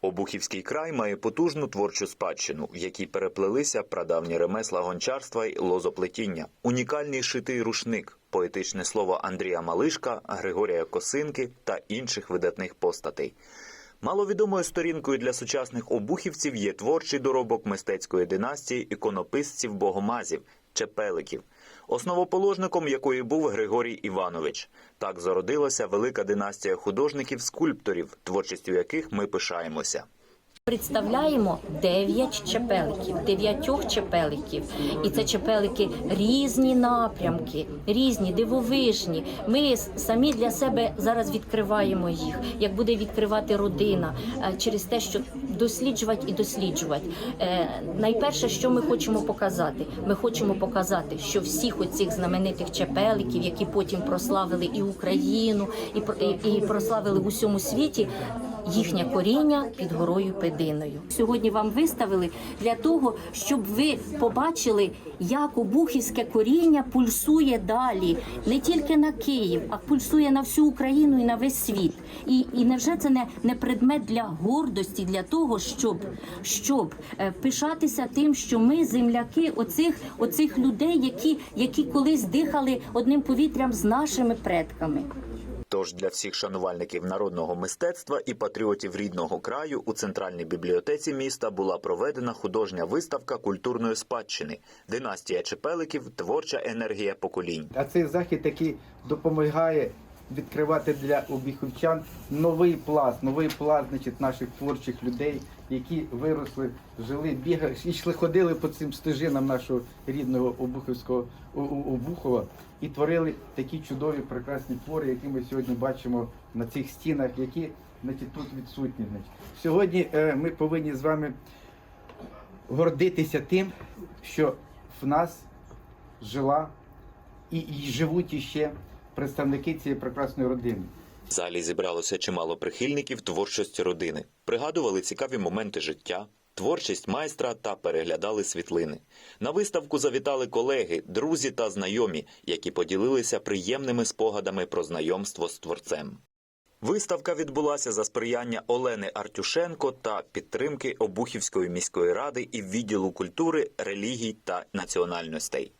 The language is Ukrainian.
Обухівський край має потужну творчу спадщину, в якій переплелися прадавні ремесла гончарства й лозоплетіння, унікальний шитий рушник, поетичне слово Андрія Малишка, Григорія Косинки та інших видатних постатей. Маловідомою сторінкою для сучасних обухівців є творчий доробок мистецької династії іконописців богомазів чепеликів, основоположником якої був Григорій Іванович. Так зародилася велика династія художників-скульпторів, творчістю яких ми пишаємося. Представляємо дев'ять чепеликів, дев'ятьох чепеликів. І це чепелики різні напрямки, різні, дивовижні. Ми самі для себе зараз відкриваємо їх, як буде відкривати родина, е, через те, що досліджувати і досліджувати. Е, Найперше, що ми хочемо показати, ми хочемо показати, що всіх оцих знаменитих чепеликів, які потім прославили і Україну, і, і, і прославили в усьому світі їхнє коріння під горою Пединою. Сьогодні вам виставили для того, щоб ви побачили, як обухівське коріння пульсує далі, не тільки на Київ, а пульсує на всю Україну і на весь світ. І, і невже це не, не предмет для гордості, для того, щоб, щоб е, пишатися тим, що ми земляки оцих, оцих людей, які, які колись дихали одним повітрям з нашими предками. Тож для всіх шанувальників народного мистецтва і патріотів рідного краю у центральній бібліотеці міста була проведена художня виставка культурної спадщини Династія чепеликів, творча енергія поколінь. А цей захід, який допомагає відкривати для обіхівчан новий пласт, новий пласт значить, наших творчих людей, які виросли, жили, бігали, йшли, ходили по цим стежинам нашого рідного Обухівського О- О- Обухова і творили такі чудові прекрасні твори, які ми сьогодні бачимо на цих стінах, які значить, тут відсутні. Значить. Сьогодні е, ми повинні з вами гордитися тим, що в нас жила і, і живуть іще представники цієї прекрасної родини. В залі зібралося чимало прихильників творчості родини, пригадували цікаві моменти життя, творчість майстра та переглядали світлини. На виставку завітали колеги, друзі та знайомі, які поділилися приємними спогадами про знайомство з творцем. Виставка відбулася за сприяння Олени Артюшенко та підтримки Обухівської міської ради і відділу культури, релігій та національностей.